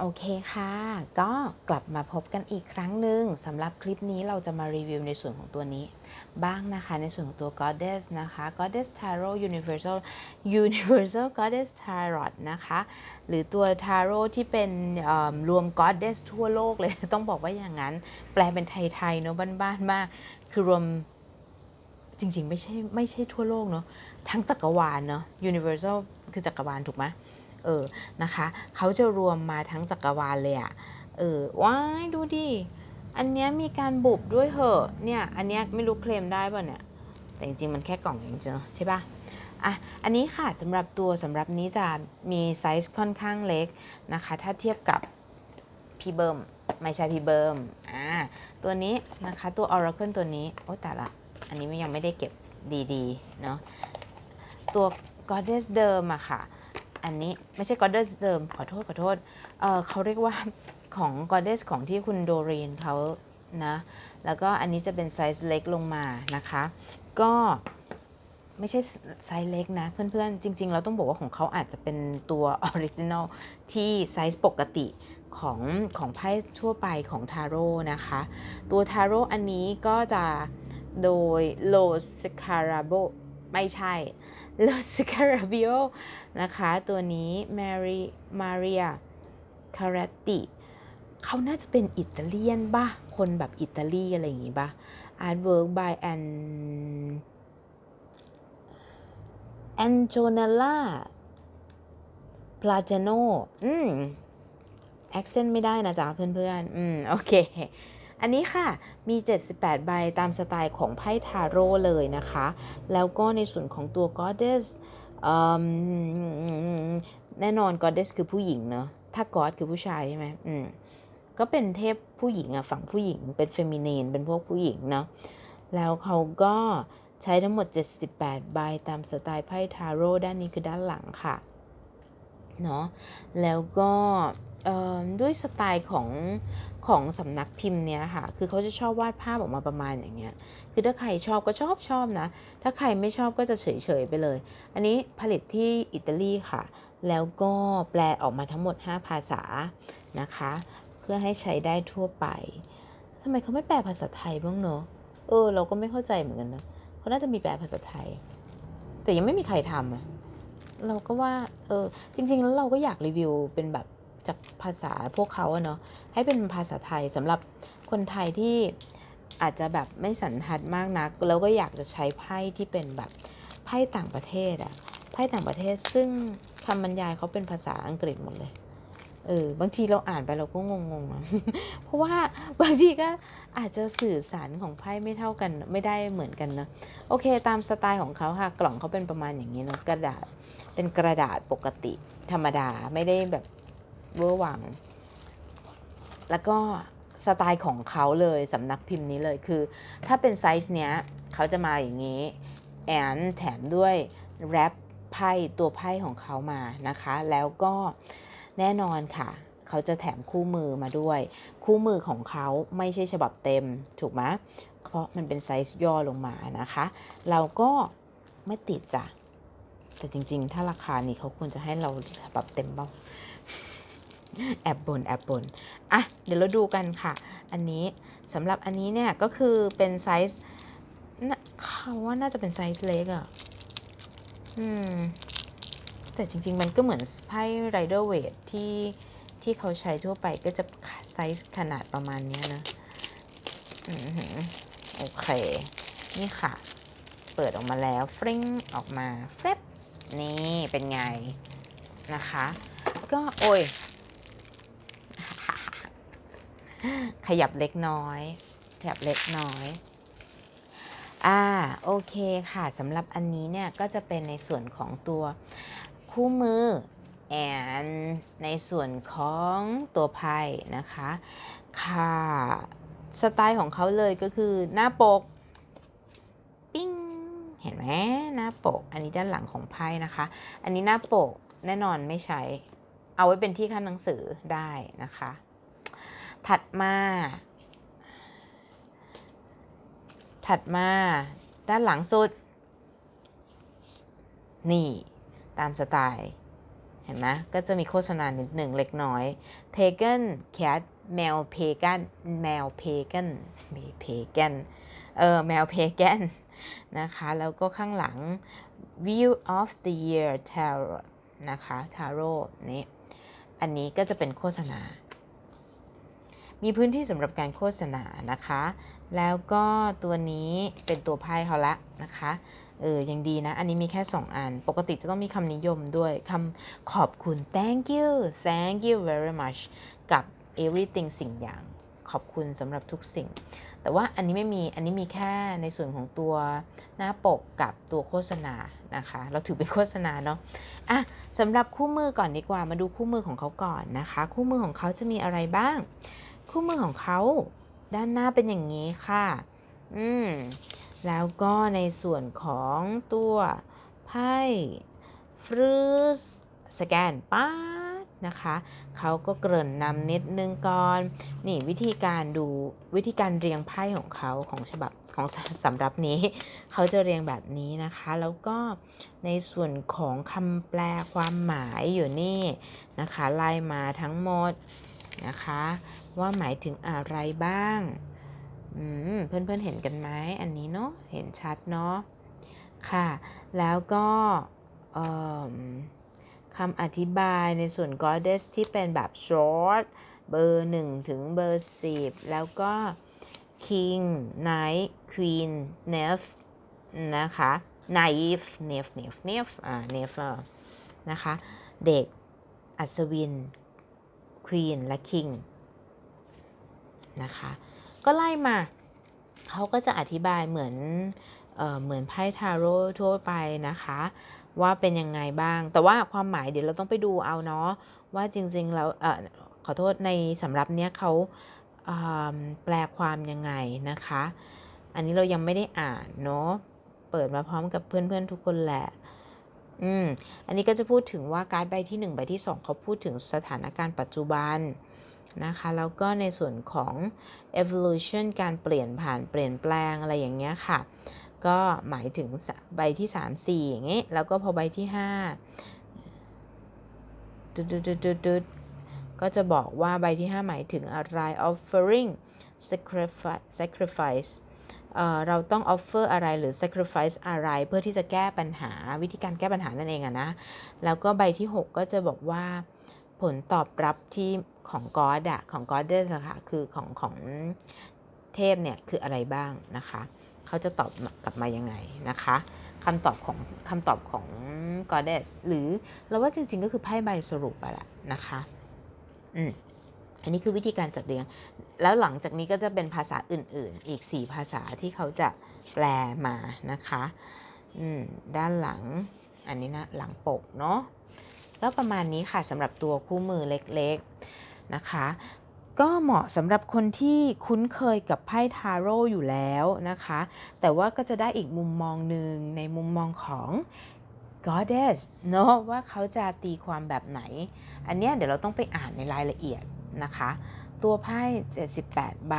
โอเคค่ะ ก็กลับมาพบกันอีกครั้งหนึ่งสำหรับคลิปนี้เราจะมารีวิวในส่วนของตัวนี้ บ้างนะคะในส่วนของตัว Goddess นะคะ Goddess Tarot Universal Universal Goddess Tarot นะคะ หรือตัว Tarot ที่เป็นรวม Goddess ทั่วโลกเลย ต้องบอกว่าอย่างนั้น แปลเป็นไทยๆเนอะบ้านๆมาก คือรวม จริง ๆ ไม่ใช่ไม่ใช่ทั่วโลกเนอะทั้งจักรวาลเนอะ Universal คือจักรวาลถูกไหมเออนะคะเขาจะรวมมาทั้งจักรวาลเลยอะเออว้ายดูดิอันเนี้ยมีการบุบด้วยเหอะเนี่ยอันเนี้ยไม่รู้เคลมได้ป่ะเนี่ยแต่จริงๆมันแค่กล่องเองจ้ะใช่ปะอะอันนี้ค่ะสำหรับตัวสำหรับนี้จะมีไซส์ค่อนข้างเล็กนะคะ ถ้าเทียบกับพี่เบิร์มไม่ใช่พี่เบิร์มอ่าตัวนี้นะคะตัว Oracle ตัวนี้ โอ้แต่ละ อันนี้ยังไม่ได้เก็บดีๆเนาะตัว Goddess เดิมอะค่ะ อันนี้ไม่ใช่ Goddess เดิม ขอโทษขอโทษเเขาเรียกว่าของ Goddess ของที่คุณโดเรนเขานะ แล้วก็อันนี้จะเป็นไซส์เล็กลงมานะคะ ก็ไม่ใช่ไซส์เล็กนะ เพื่อนๆ จริงๆ เราต้องบอกว่าของเขาอาจจะเป็นตัวออริจิน l ลที่ไซส์ปกติของของไพ่ทั่วไปของทาโร่นะคะ ตัวทาโร่อันนี้ก็จะ โดยโลสคาราโบไม่ใช่โลสคาราบิโอนะคะ ตัวนี้แมรีมาเรียคาราติเขาน่าจะเป็นอิตาเลียนป่ะ คนแบบอิตาลีอะไรอย่างงี้ป่ะ Artwork by An Antonella Plagano อืม accent ไม่ได้นะจ๊ะเพื่อนๆ อืม โอเค อันนี้ค่ะมี 78 ใบตามสไตล์ของไพ่ทาโร่เลยนะคะ แล้วก็ในส่วนของตัว goddess แน่นอน goddess คือผู้หญิงเนอะถ้า god คือผู้ชายใช่ไหมอืมก็เป็นเทพผู้หญิงอะฝั่งผู้หญิงเป็นเฟมินีนเป็นพวกผู้หญิงเนาะแล้วเขาก็ใช้ทั้งหมด 78 ใบตามสไตล์ไพ่ทาโร่ด้านนี้คือด้านหลังค่ะเนาะแล้วก็ด้วยสไตล์ของ ของสำนักพิมพ์เนี้ยค่ะ คือเขาจะชอบวาดภาพออกมาประมาณอย่างเงี้ย คือถ้าใครชอบก็ชอบชอบนะ ถ้าใครไม่ชอบก็จะเฉยเฉยๆไปเลย อันนี้ผลิตที่อิตาลีค่ะ แล้วก็แปลออกมาทั้งหมด 5 ภาษานะคะ เพื่อให้ใช้ได้ทั่วไปทำไมเขาไม่แปลภาษาไทยบ้างเนอะเออ เราก็ไม่เข้าใจเหมือนกันนะเขาน่าจะมีแปลภาษาไทย แต่ยังไม่มีใครทำอะเราก็ว่า เออ จริง ๆ แล้วเราก็อยากรีวิวเป็นแบบ จากภาษาพวกเขาเนาะให้เป็นภาษาไทยสำหรับคนไทยที่อาจจะแบบไม่สันทัดมากนัก แล้วก็อยากจะใช้ไพ่ที่เป็นแบบไพ่ต่างประเทศอะไพ่ต่างประเทศซึ่งคำบรรยายเขาเป็นภาษาอังกฤษหมดเลยเออบางทีเราอ่านไปเราก็งงๆอะเพราะว่าบางทีก็อาจจะสื่อสารของไพ่ไม่เท่ากันไม่ได้เหมือนกันนะโอเค ตามสไตล์ของเขาค่ะกล่องเขาเป็นประมาณอย่างนี้เนอะกระดาษเป็นกระดาษปกติธรรมดาไม่ได้แบบ เวอร์วัง แล้วก็สไตล์ของเขาเลยสำนักพิมพ์นี้เลยคือ ถ้าเป็นไซส์เนี้ยเขาจะมาอย่างนี้ แอนแถมด้วยแรปไพ่ตัวไพ่ของเขามานะคะ แล้วก็แน่นอนค่ะเขาจะแถมคู่มือมาด้วย คู่มือของเขาไม่ใช่ฉบับเต็มถูกไหมเพราะมันเป็นไซส์ย่อลงมานะคะ เราก็ไม่ติดจ้ะแต่จริง ๆ ถ้าราคานี้เขาควรจะให้เราฉบับเต็มบ้าง แอบบนแอบบนอะเดี๋ยวเราดูกันค่ะ อันนี้สำหรับอันนี้เนี่ยก็คือเป็นไซส์เขาว่าน่าจะเป็นไซส์เล็กอะ่ะอืมแต่จริง ๆ มันก็เหมือนไพ่ไรเดอร์เวทที่ที่เขาใช้ทั่วไปก็จะไซส์ขนาดประมาณนี้นะอือหือโอเค นี่ค่ะ เปิดออกมาแล้วฟริ้งออกมาเฟบนี่เป็นไงนะคะ ก็โอ้ย ขยับเล็กน้อยขยับเล็กน้อยอ่าโอเคค่ะสำหรับอันนี้เนี่ยก็จะเป็นในส่วนของตัวคู่มือแอนในส่วนของตัวไพ่นะคะ ค่ะสไตล์ของเขาเลยก็คือหน้าปก ปิ้งเห็นไหมหน้าปก อันนี้ด้านหลังของไพ่นะคะ อันนี้หน้าปกแน่นอนไม่ใช้ เอาไว้เป็นที่ขั้นหนังสือได้นะคะ ถัดมา ถัดมา ด้านหลังสุด นี่ตามสไตล์เห็นไหมก็จะมีโฆษณานิดหนึ่งเล็กน้อย pagan cat แมว pagan แมว pagan ม่ pagan เออแมว pagan นะคะ แล้วก็ข้างหลัง view of the year tarot นะคะ tarot นี่อันนี้ก็จะเป็นโฆษณา มีพื้นที่สำหรับการโฆษณานะคะ แล้วก็ตัวนี้เป็นตัวไพ่เขาละนะคะเออยังดีนะ อันนี้มีแค่ 2 อัน ปกติจะต้องมีคำนิยมด้วยคำขอบคุณ thank you thank you very much กับ everything สิ่งอย่าง ขอบคุณสำหรับทุกสิ่ง แต่ว่าอันนี้ไม่มี อันนี้มีแค่ในส่วนของตัวหน้าปกกับตัวโฆษณานะคะ เราถือเป็นโฆษณาเนาะอะสำหรับคู่มือก่อนดีกว่า มาดูคู่มือของเขาก่อนนะคะ คู่มือของเขาจะมีอะไรบ้าง คู่มือของเขาด้านหน้าเป็นอย่างนี้ค่ะ อืม แล้วก็ในส่วนของตัวไพ่ฟรุสสแกนป้านะคะเขาก็เกริ่นนำนิดนึงก่อน นี่วิธีการดูวิธีการเรียงไพ่ของเขาของฉบับของสสำรับนี้ เขาจะเรียงแบบนี้นะคะ แล้วก็ในส่วนของคำแปลความหมายอยู่นี่นะคะไล่มาทั้งหมด นะคะ ว่าหมายถึงอะไรบ้างอืมเพื่อนๆเห็นกันไหมอันนี้เนาะเห็นชัดเนาะค่ะ แล้วก็คำอธิบายในส่วน goddess ที่เป็นแบบ short เบอร์ 1 ถึงเบอร์ 10 แล้วก็ king knight queen nymph นะคะ naive nymph nymph nymph อ่า nymph นะคะ เด็กอัศวิน queen และ king นะคะ ก็ไล่มาเขาก็จะอธิบายเหมือนเออเหมือนไพ่ทาโร่ทั่วไปนะคะ ว่าเป็นยังไงบ้าง แต่ว่าความหมายเดี๋ยวเราต้องไปดูเอาเนาะว่าจริงๆแล้วเออขอโทษในสำรับเนี้ยเขาอ่าแปลความยังไงนะคะ อันนี้เรายังไม่ได้อ่านเนาะเปิดมาพร้อมกับเพื่อนๆทุกคนแหละ อืมอันนี้ก็จะพูดถึงว่าการ์ดใบที่1ใบที่ 2เขาพูดถึงสถานการณ์ปัจจุบันนะคะแล้วก็ในส่วนของ evolution การเปลี่ยนผ่านเปลี่ยนแปลงอะไรอย่างเงี้ยค่ะ ก็หมายถึงใบที่ 3 4 อย่างเงี้ยแล้วก็พอใบที่5ดุดดุดดุดดุดดุดก็จะบอกว่าใบที่ 5 หมายถึงอะไร offering sacrifice sacrifice เเราต้อง offer อะไรหรือ sacrifice อะไรเพื่อที่จะแก้ปัญหาวิธีการแก้ปัญหานั่นเองอะนะ แล้วก็ใบที่ 6 ก็จะบอกว่าผลตอบรับที่ของ God อะของ Goddess อะค่ะคือของของเทพเนี่ยคืออะไรบ้างนะคะ เขาจะตอบกลับมายังไงนะคะคำตอบของคำตอบของ Goddess หรือเราว่าจริงๆก็คือไพ่ใบสรุปไปแหละนะคะ อืม อันนี้คือวิธีการจัดเรียง แล้วหลังจากนี้ก็จะเป็นภาษาอื่นๆ อีก 4 ภาษาที่เขาจะแปลมานะคะอืมด้านหลัง อันนี้นะหลังปกเนาะก็ประมาณนี้ค่ะสำหรับตัวคู่มือเล็กๆนะคะ ก็เหมาะสำหรับคนที่คุ้นเคยกับไพ่ทาโร่อยู่แล้วนะคะ แต่ว่าก็จะได้อีกมุมมองหนึ่งในมุมมองของ goddess เนาะว่าเขาจะตีความแบบไหน อันเนี้ยเดี๋ยวเราต้องไปอ่านในรายละเอียด นะคะ ตัวไพ่78 ใบ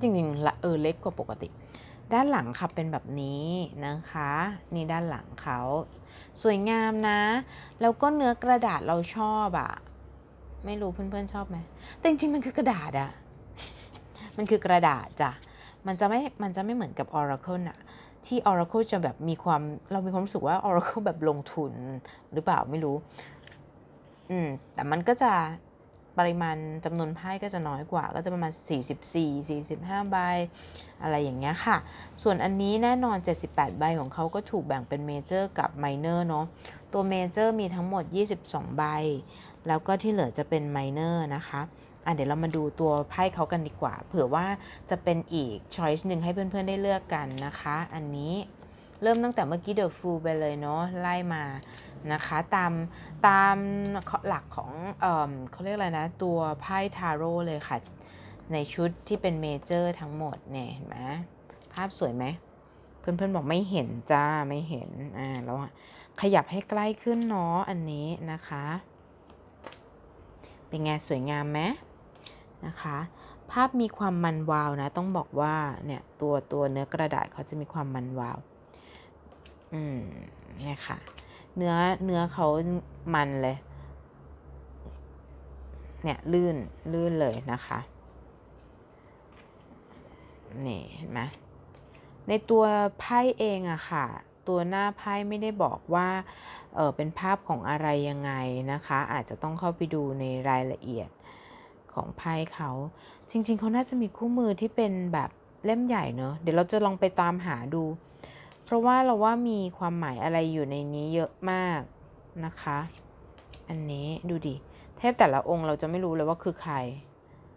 จริงๆละเออเล็กกว่าปกติ ด้านหลังค่ะเป็นแบบนี้นะคะ นี่ด้านหลังเขาสวยงามนะ แล้วก็เนื้อกระดาษเราชอบอะไม่รู้เพื่อนๆชอบไหมแต่จริงๆมันคือกระดาษอะมันคือกระดาษจ้ะมันจะไม่ มันจะไม่เหมือนกับ Oracle อะที่ Oracle จะแบบมีความ เรามีความรู้สึกว่า Oracle แบบลงทุนหรือเปล่าไม่รู้ อืม แต่มันก็จะ ปริมาณจำนวนไพ่ก็จะน้อยกว่า ก็จะประมาณ 44 45 ใบ อะไรอย่างเงี้ยค่ะ ส่วนอันนี้แน่นอน 78 ใบของเขาก็ถูกแบ่งเป็นเมเจอร์กับไมเนอร์เนาะ ตัวเมเจอร์มีทั้งหมด 22 ใบ แล้วก็ที่เหลือจะเป็นไมเนอร์นะคะอะเดี๋ยวเรามาดูตัวไพ่เขากันดีกว่า เผื่อว่าจะเป็นอีกช้อยส์หนึ่งให้เพื่อนๆได้เลือกกันนะคะ อันนี้เริ่มตั้งแต่เมื่อกี้เดอะฟูลไปเลยเนาะไล่มา นะคะตามตามหลักของเออเขาเรียกอะไรนะ ตัวไพ่ทาโร่เลยค่ะ ในชุดที่เป็นเมเจอร์ทั้งหมดเนี่ยเห็นไหมภาพสวยไหม เพื่อนๆบอกไม่เห็นจ้าไม่เห็นอ่าแล้วขยับให้ใกล้ขึ้นเนาะอันนี้นะคะ เป็นไงสวยงามไหมนะคะภาพมีความมันวาวนะ ต้องบอกว่าเนี่ยตัวตัวเนื้อกระดาษเขาจะมีความมันวาว อืมเนี่ยค่ะ เนื้อเนื้อเขามันเลย เนี่ยลื่นลื่นเลยนะคะ นี่เห็นไหมในตัวไพ่เองอะค่ะ ตัวหน้าไพ่ไม่ได้บอกว่าเออเป็นภาพของอะไรยังไงนะคะ อาจจะต้องเข้าไปดูในรายละเอียดของไพ่เขา จริง ๆ เขาน่าจะมีคู่มือที่เป็นแบบเล่มใหญ่เนอะเดี๋ยวเราจะลองไปตามหาดู เพราะว่าเราว่ามีความหมายอะไรอยู่ในนี้เยอะมากนะคะ อันนี้ดูดิ เทพแต่ละองค์เราจะไม่รู้เลยว่าคือใคร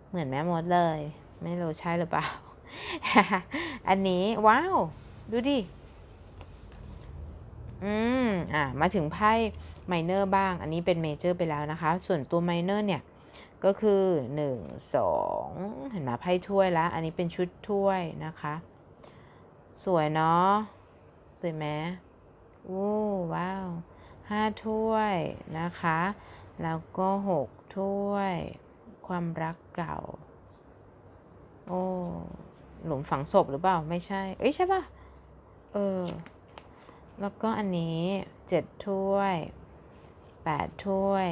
เหมือนแม่มดเลย ไม่รู้ใช่หรือเปล่า อันนี้ว้าว ดูดิ อืม อะ มาถึงไพ่ไมเนอร์บ้าง อันนี้เป็นเมเจอร์ไปแล้วนะคะ ส่วนตัวไมเนอร์เนี่ย ก็คือ 1 2 เห็นไหมไพ่ถ้วยแล้ว อันนี้เป็นชุดถ้วยนะคะ สวยเนาะ สวยไหมโอ้ว้าวห้าถ้วยนะคะ แล้วก็หกถ้วย ความรักเก่า โอ้หลุมฝังศพหรือเปล่า ไม่ใช่ เอ้ยใช่ป่ะ เออ แล้วก็อันนี้เจ็ดถ้วยแปดถ้วย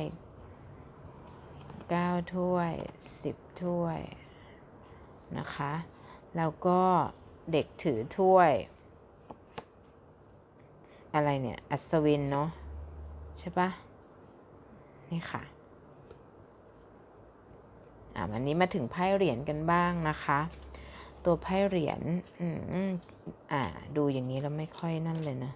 เก้าถ้วยสิบถ้วยนะคะ แล้วก็เด็กถือถ้วย อะไรเนี่ย อัศวินเนาะใช่ปะนี่ค่ะอ่าวันนี้มาถึงไพ่เหรียญกันบ้างนะคะ ตัวไพ่เหรียญอืมอ่า ดูอย่างนี้แล้วไม่ค่อยนั่นเลยนะ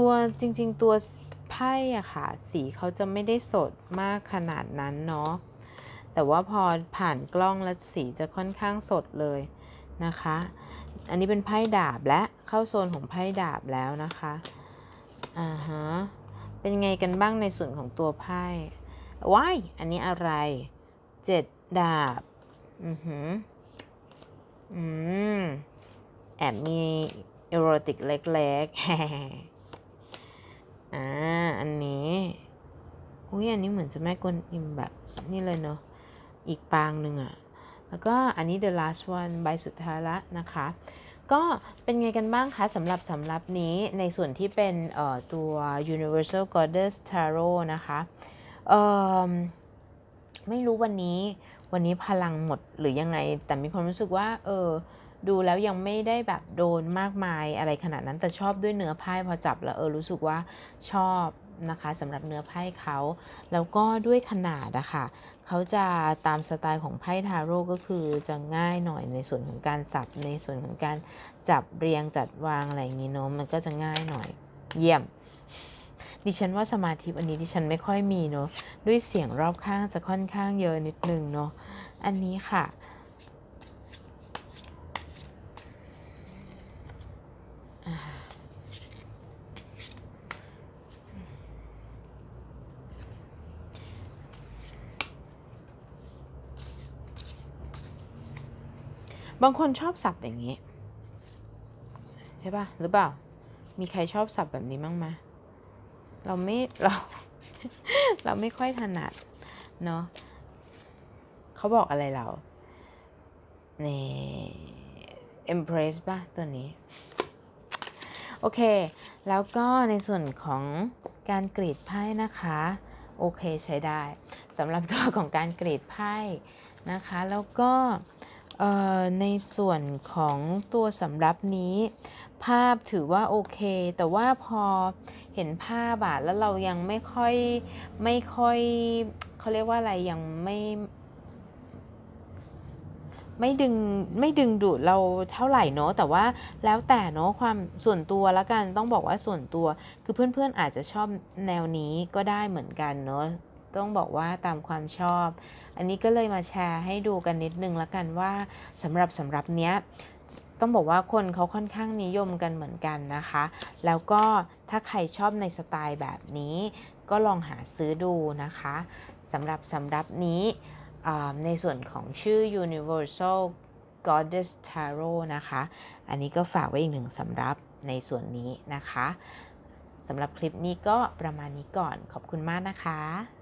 ตัวจริงๆตัวไพ่อะค่ะ สีเขาจะไม่ได้สดมากขนาดนั้นเนาะแต่ว่าพอผ่านกล้องแล้วสีจะค่อนข้างสดเลยนะคะ อันนี้เป็นไพ่ดาบและเข้าโซนของไพ่ดาบแล้วนะคะอ่าฮะเป็นไงกันบ้างในส่วนของตัวไพ่ว้ายอันนี้อะไรเจ็ดดาบอือหืออืมแอบมีเอโรติกเล็กๆ อ่า อันนี้อุ้ยอันนี้เหมือนจะแม่กวนอิมแบบนี่เลยเนาะ อีกปางหนึ่งอะแล้วก็อันนี้ the last one ใบสุดท้ายละนะคะ ก็เป็นไงกันบ้างคะสำหรับสำหรับนี้ในส่วนที่เป็นเอ่อตัว universal goddess tarot นะคะเอ่อไม่รู้วันนี้วันนี้พลังหมดหรือยังไง แต่มีความรู้สึกว่า เออ ดูแล้วยังไม่ได้แบบโดนมากมายอะไรขนาดนั้นแต่ชอบด้วยเนื้อไพ่พอจับแล้วเออรู้สึกว่าชอบนะคะสำหรับเนื้อไพ่เขา แล้วก็ด้วยขนาดอะค่ะเขาจะตามสไตล์ของไพ่ทาโร่ก็คือจะง่ายหน่อยในส่วนของการสับในส่วนของการจับเรียงจัดวางอะไรอย่างนี้เนาะมันก็จะง่ายหน่อย เยี่ยม ดิฉันว่าสมาธิวันนี้ดิฉันไม่ค่อยมีเนาะด้วยเสียงรอบข้างจะค่อนข้างเยอะนิดนึงเนาะอันนี้ค่ะ บางคนชอบสับอย่างนี้ ใช่ปะหรือเปล่า มีใครชอบสับแบบนี้บ้างไหมเราไม่ เรา เราไม่ค่อยถนัด เนาะเขาบอกอะไรเรานี่ Empress ป่ะ ตัวนี้ โอเค แล้วก็ในส่วนของการกรีดไพ่นะคะ โอเคใช้ได้สำหรับตัวของการกรีดไพ่นะคะ แล้วก็ ในส่วนของตัวสำรับนี้ ภาพถือว่าโอเค แต่ว่าพอเห็นภาพอะแล้วเรายังไม่ค่อยไม่ค่อยเขาเรียกว่าอะไรยังไม่ไม่ดึงไม่ดึงดูดเราเท่าไหร่เนาะแต่ว่าแล้วแต่เนาะความส่วนตัวล้วกันต้องบอกว่าส่วนตัว คือเพื่อนๆอาจจะชอบแนวนี้ก็ได้เหมือนกันเนาะ ต้องบอกว่าตามความชอบ อันนี้ก็เลยมาแชร์ให้ดูกันนิดนึงละกันว่าสำหรับสำหรับเนี้ยต้องบอกว่าคนเขาค่อนข้างนิยมกันเหมือนกันนะคะ แล้วก็ถ้าใครชอบในสไตล์แบบนี้ ก็ลองหาซื้อดูนะคะสำหรับสำหรับนี้ในส่วนของชื่อ Universal Goddess Tarot นะคะ อันนี้ก็ฝากไว้อีกหนึ่งสำหรับในส่วนนี้นะคะสำหรับคลิปนี้ก็ประมาณนี้ก่อนขอบคุณมากนะคะ